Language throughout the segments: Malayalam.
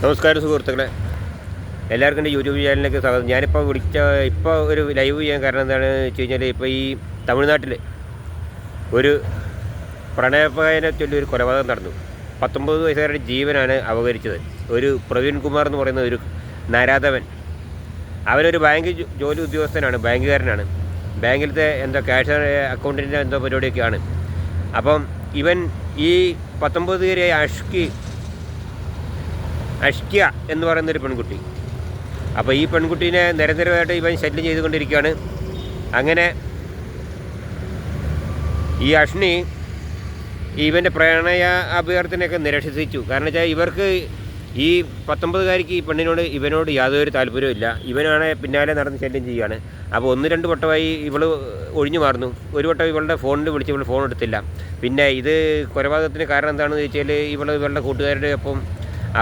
നമസ്കാരം സുഹൃത്തുക്കളെ. എല്ലാവർക്കും എന്റെ യൂട്യൂബ് ചാനലിലേക്ക് സ്വാഗതം. ഞാനിപ്പോൾ വിളിച്ച ഇപ്പോൾ ഒരു ലൈവ് ചെയ്യാൻ കാരണം എന്താണെന്ന് വെച്ച് കഴിഞ്ഞാൽ ഇപ്പോൾ ഈ തമിഴ്നാട്ടിൽ ഒരു പ്രണയപ്പായനെ ചൊല്ലി ഒരു കൊലപാതകം നടന്നു. പത്തൊമ്പത് വയസ്സുകാരുടെ ജീവനാണ് അപകരിച്ചത്. ഒരു പ്രവീൺ കുമാർ എന്ന് പറയുന്ന ഒരു നരാധവൻ. അവനൊരു ബാങ്ക് ജോലി ഉദ്യോഗസ്ഥനാണ് ബാങ്കുകാരനാണ്. ബാങ്കിലത്തെ എന്തോ ക്യാഷ് അക്കൗണ്ടിന്റെ എന്തോ പരിപാടിയൊക്കെയാണ്. അപ്പം ഇവൻ ഈ പത്തൊമ്പതുകാരിയായ അഷ്കി അഷ്ക്യ എന്ന് പറയുന്നൊരു പെൺകുട്ടി. അപ്പോൾ ഈ പെൺകുട്ടീനെ നിരന്തരമായിട്ട് ഇവൻ ശല്യം ചെയ്തുകൊണ്ടിരിക്കുകയാണ്. അങ്ങനെ ഈ അഷ്ണി ഇവന്റെ പ്രണയ അഭ്യർത്ഥനയൊക്കെ നിരസിച്ചു. കാരണം വെച്ചാൽ ഇവർക്ക് ഈ പത്തൊമ്പതുകാരിക്ക് ഈ പെണ്ണിനോട് ഇവനോട് യാതൊരു താല്പര്യവും ഇല്ല. ഇവനാണ് പിന്നാലെ നടന്ന് ശല്യം ചെയ്യുകയാണ്. അപ്പോൾ ഒന്ന് രണ്ട് വട്ടമായി ഇവൾ ഒഴിഞ്ഞു മാറുന്നു. ഒരു വട്ടം ഇവളുടെ ഫോണിൽ വിളിച്ച് ഇവൾ ഫോൺ എടുത്തില്ല. പിന്നെ ഇത് കൊലപാതകത്തിന് കാരണം എന്താണെന്ന് ചോദിച്ചാൽ ഇവൾ ഇവളുടെ കൂട്ടുകാരുടെ ഒപ്പം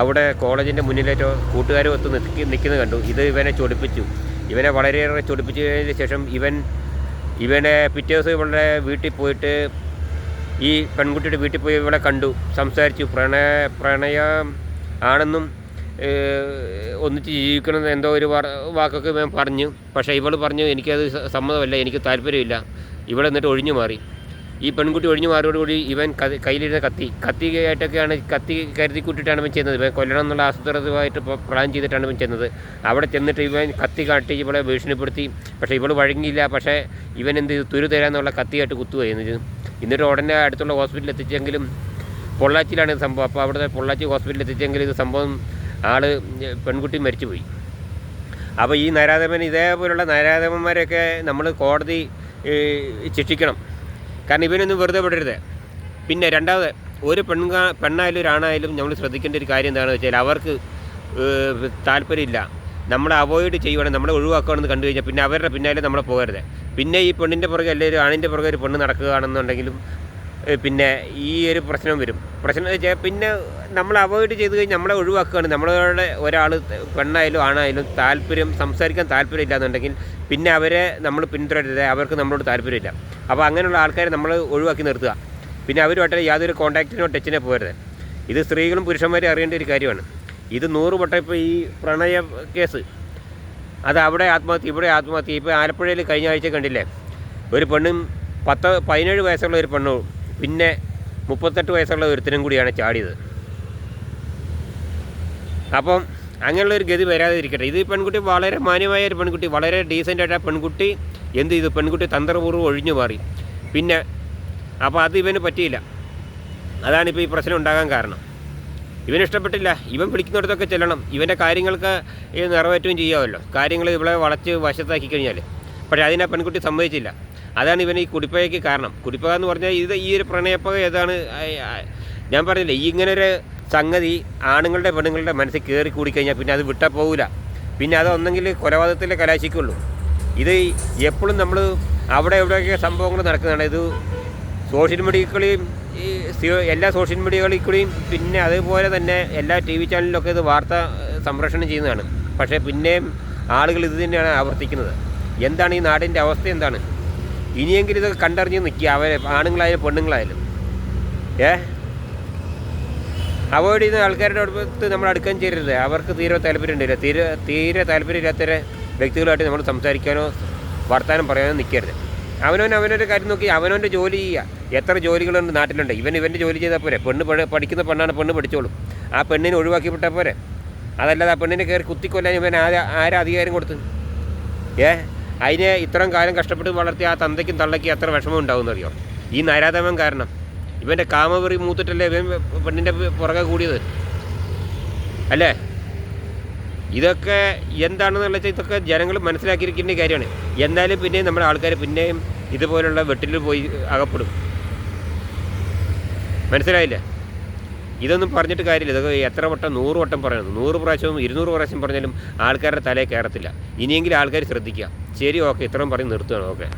അവിടെ കോളേജിന്റെ മുന്നിലേറ്റോ കൂട്ടുകാരും ഒത്ത് നിൽക്കി നിൽക്കുന്നത് കണ്ടു. ഇത് ഇവനെ ചൊടിപ്പിച്ചു. ഇവനെ വളരെയേറെ ചൊടിപ്പിച്ചതിന് ശേഷം ഇവൻ ഇവനെ പിറ്റേ ദിവസം ഇവളുടെ വീട്ടിൽ പോയിട്ട് ഈ പെൺകുട്ടിയുടെ വീട്ടിൽ പോയി ഇവളെ കണ്ടു. സംസാരിച്ചു. പ്രണയ പ്രണയം ആണെന്നും ഒന്നിച്ച് ജീവിക്കണമെന്ന് എന്തോ ഒരു വാക്കൊക്കെ ഞാൻ പറഞ്ഞു. പക്ഷേ ഇവൾ പറഞ്ഞു എനിക്കത് സമ്മതമല്ല. എനിക്ക് താല്പര്യമില്ല. ഇവൾ എന്നിട്ട് ഒഴിഞ്ഞു മാറി. ഈ പെൺകുട്ടി ഒഴിഞ്ഞു മാറിയോടുകൂടി ഇവൻ കയ്യിലിരുന്ന കത്തി കത്തിയായിട്ടൊക്കെയാണ് കത്തി കരുതി കൂട്ടിയിട്ടാണ് ഇവൻ ചെയ്യുന്നത് ഇവൻ കൊല്ലണം എന്നുള്ള ആസൂത്രിതമായിട്ട് പ്ലാൻ ചെയ്തിട്ടാണ് ഇവൻ ചെന്നത്. അവിടെ ചെന്നിട്ട് ഇവൻ കത്തി കാട്ടി ഇവളെ ഭീഷണിപ്പെടുത്തി. പക്ഷേ ഇവൾ വഴങ്ങിയില്ല. പക്ഷേ ഇവൻ എന്ത് തുരു തരാന്നുള്ള കത്തിയായിട്ട് കുത്തുകയായിരുന്നു എന്നിട്ട് ഉടനെ അടുത്തുള്ള ഹോസ്പിറ്റലിൽ എത്തിച്ചെങ്കിലും പൊള്ളാച്ചിയിലാണ് ഇത് സംഭവം. അപ്പോൾ അവിടുത്തെ പൊള്ളാച്ചി ഹോസ്പിറ്റലിൽ എത്തിച്ചെങ്കിലും ഇത് സംഭവം ആൾ പെൺകുട്ടി മരിച്ചുപോയി. അപ്പോൾ ഈ നരാധമൻ ഇതേപോലുള്ള നരാധമന്മാരെയൊക്കെ നമ്മൾ കോടതി ശിക്ഷിക്കണം. കാരണം ഇവനൊന്നും വെറുതെ വിടരുത്. പിന്നെ രണ്ടാമത് ഒരു പെൺകാ പെണ്ണായാലും ഒരാണായാലും നമ്മൾ ശ്രദ്ധിക്കേണ്ട ഒരു കാര്യം എന്താണെന്ന് വെച്ചാൽ അവർക്ക് താല്പര്യമില്ല. നമ്മളെ അവോയ്ഡ് ചെയ്യുവാണെങ്കിൽ നമ്മളെ ഒഴിവാക്കുകയാണെന്ന് കണ്ടു കഴിഞ്ഞാൽ പിന്നെ അവരുടെ പിന്നാലെ നമ്മളെ പോകരുത്. പിന്നെ ഈ പെണ്ണിന്റെ പുറകെ അല്ലെങ്കിൽ ആണിന്റെ പുറകെ ഒരു പെണ്ണ് നടക്കുകയാണെന്നുണ്ടെങ്കിലും പിന്നെ ഈ ഒരു പ്രശ്നം വരും. പ്രശ്നം എന്ന് വെച്ചാൽ പിന്നെ നമ്മൾ അവോയ്ഡ് ചെയ്ത് കഴിഞ്ഞാൽ നമ്മളെ ഒഴിവാക്കുകയാണ്. നമ്മളുടെ ഒരാൾ പെണ്ണായാലും ആണായാലും താല്പര്യം സംസാരിക്കാൻ താല്പര്യം ഇല്ലാന്നുണ്ടെങ്കിൽ പിന്നെ അവരെ നമ്മൾ പിന്തുടരരുത്. അവർക്ക് നമ്മളോട് താല്പര്യമില്ല അപ്പോൾ അങ്ങനെയുള്ള ആൾക്കാരെ നമ്മൾ ഒഴിവാക്കി നിർത്തുക. പിന്നെ അവരുമായിട്ട് യാതൊരു കോൺടാക്റ്റിനോ ടച്ചിനോ പോകരുത്. ഇത് സ്ത്രീകളും പുരുഷന്മാരും അറിയേണ്ട ഒരു കാര്യമാണ്. ഇത് നൂറ് വട്ടം ഇപ്പോൾ ഈ പ്രണയ കേസ്. അത് അവിടെ ആത്മഹത്യ ഇവിടെ ആത്മഹത്യ. ഇപ്പോൾ ആലപ്പുഴയിൽ കഴിഞ്ഞ ആഴ്ച കണ്ടില്ലേ? ഒരു പെണ്ണും പത്ത് പതിനേഴ് വയസ്സുള്ള ഒരു പെണ്ണും പിന്നെ മുപ്പത്തെട്ട് വയസ്സുള്ള ഒരുത്തനും കൂടിയാണ് ചാടിയത്. അപ്പം അങ്ങനെയുള്ള ഒരു ഗതി വരാതിരിക്കട്ടെ. ഇത് പെൺകുട്ടി വളരെ മാന്യമായ ഒരു പെൺകുട്ടി വളരെ ഡീസന്റ് ആയിട്ട് പെൺകുട്ടി എന്ത് ചെയ്തു? പെൺകുട്ടി തന്ത്രപൂർവം ഒഴിഞ്ഞു മാറി. പിന്നെ അപ്പോൾ അത് ഇവന് പറ്റിയില്ല. അതാണിപ്പോൾ ഈ പ്രശ്നം ഉണ്ടാകാൻ കാരണം. ഇവന് ഇഷ്ടപ്പെട്ടില്ല. ഇവൻ വിളിക്കുന്നിടത്തൊക്കെ ചെല്ലണം. ഇവന്റെ കാര്യങ്ങൾക്ക് ഇത് നിറവേറ്റുകയും ചെയ്യാമല്ലോ. കാര്യങ്ങൾ ഇവളെ വളച്ച് വശത്താക്കി കഴിഞ്ഞാൽ പക്ഷേ അതിനെ പെൺകുട്ടി സമ്മതിച്ചില്ല. അതാണ് ഇവൻ ഈ കുടിപ്പകയ്ക്ക് കാരണം. കുടിപ്പക എന്ന് പറഞ്ഞാൽ ഇത് ഈ ഒരു പ്രണയപ്പക ഏതാണ്? ഞാൻ പറഞ്ഞില്ലേ ഈ ഇങ്ങനെ ഒരു സംഗതി ആണുങ്ങളുടെ പെണ്ണുങ്ങളുടെ മനസ്സിൽ കയറി കൂടിക്കഴിഞ്ഞാൽ പിന്നെ അത് വിട്ടാൽ പോകില്ല പിന്നെ അതൊന്നെങ്കിൽ കൊലപാതകത്തിലെ കലാശിക്കുള്ളൂ. ഇത് എപ്പോഴും നമ്മൾ അവിടെ എവിടെയൊക്കെ സംഭവങ്ങൾ നടക്കുന്നതാണ്. ഇത് സോഷ്യൽ മീഡിയകളിലും ഈ എല്ലാ സോഷ്യൽ മീഡിയകളിൽ കൂടിയും പിന്നെ അതുപോലെ തന്നെ എല്ലാ ടി വി ചാനലിലൊക്കെ ഇത് വാർത്ത സംപ്രേഷണം ചെയ്യുന്നതാണ്. പക്ഷേ പിന്നെയും ആളുകൾ ഇത് തന്നെയാണ് ആവർത്തിക്കുന്നത്. എന്താണ് ഈ നാടിന്റെ അവസ്ഥ എന്താണ്? ഇനിയെങ്കിലും ഇതൊക്കെ കണ്ടറിഞ്ഞ് നിൽക്കുക അവരെ ആണുങ്ങളായാലും പെണ്ണുങ്ങളായാലും. ഏ? അവോയ്ഡ് ചെയ്യുന്ന ആൾക്കാരുടെ അടുത്ത് നമ്മൾ അടുക്കാൻ ചെയ്യരുത്. അവർക്ക് തീരെ താല്പര്യം ഉണ്ടില്ല തീരെ തീരെ താല്പര്യമില്ലാത്ത വ്യക്തികളുമായിട്ട് നമ്മൾ സംസാരിക്കാനോ വർത്താനം പറയാനോ നിൽക്കരുത് അവനവൻ അവനൊരു കാര്യം നോക്കി അവനവന്റെ ജോലി ചെയ്യുക. എത്ര ജോലികളുണ്ട് നാട്ടിലുണ്ട്. ഇവൻ ഇവന്റെ ജോലി ചെയ്താൽ പോരെ. പെണ്ണ് പഠിക്കുന്ന പെണ്ണാണ് പെണ്ണ് പഠിച്ചോളും. ആ പെണ്ണിനെ ഒഴിവാക്കി വിട്ടാൽ പോരെ. അതല്ലാതെ ആ പെണ്ണിനെ കയറി കുത്തിക്കൊല്ലാൻ ഇവൻ ആരാ ആരാ അധികാരം കൊടുത്ത്? ഏ? അതിനെ ഇത്രയും കാലം കഷ്ടപ്പെട്ട് വളർത്തി ആ തന്തയ്ക്കും തള്ളയ്ക്കും അത്ര വിഷമം ഉണ്ടാവും അറിയോ? ഈ നരാധമൻ കാരണം. ഇവന്റെ കാമവെറി മൂത്തിട്ടല്ലേ ഇവൻ പെണ്ണിന്റെ പുറകെ കൂടിയത്? അല്ലേ? ഇതൊക്കെ എന്താണെന്നുള്ള വെച്ചാൽ ഇതൊക്കെ ജനങ്ങൾ മനസ്സിലാക്കിയിരിക്കേണ്ട കാര്യമാണ്. എന്തായാലും പിന്നെയും നമ്മുടെ ആൾക്കാർ പിന്നെയും ഇതുപോലുള്ള വെട്ടിൽ പോയി അകപ്പെടും. മനസ്സിലായില്ലേ? ഇതൊന്നും പറഞ്ഞിട്ട് കാര്യമില്ല. ഇതൊക്കെ എത്ര വട്ടം? നൂറ് വട്ടം പറയണം നൂറ് പ്രാവശ്യവും ഇരുന്നൂറ് പ്രാവശ്യം പറഞ്ഞാലും ആൾക്കാരുടെ തലയിൽ കയറത്തില്ല. ഇനിയെങ്കിലും ആൾക്കാർ ശ്രദ്ധിക്കുക. ശരി ഓക്കെ. ഇത്രയും പറഞ്ഞ് നിർത്തുകയാണ്. ഓക്കെ.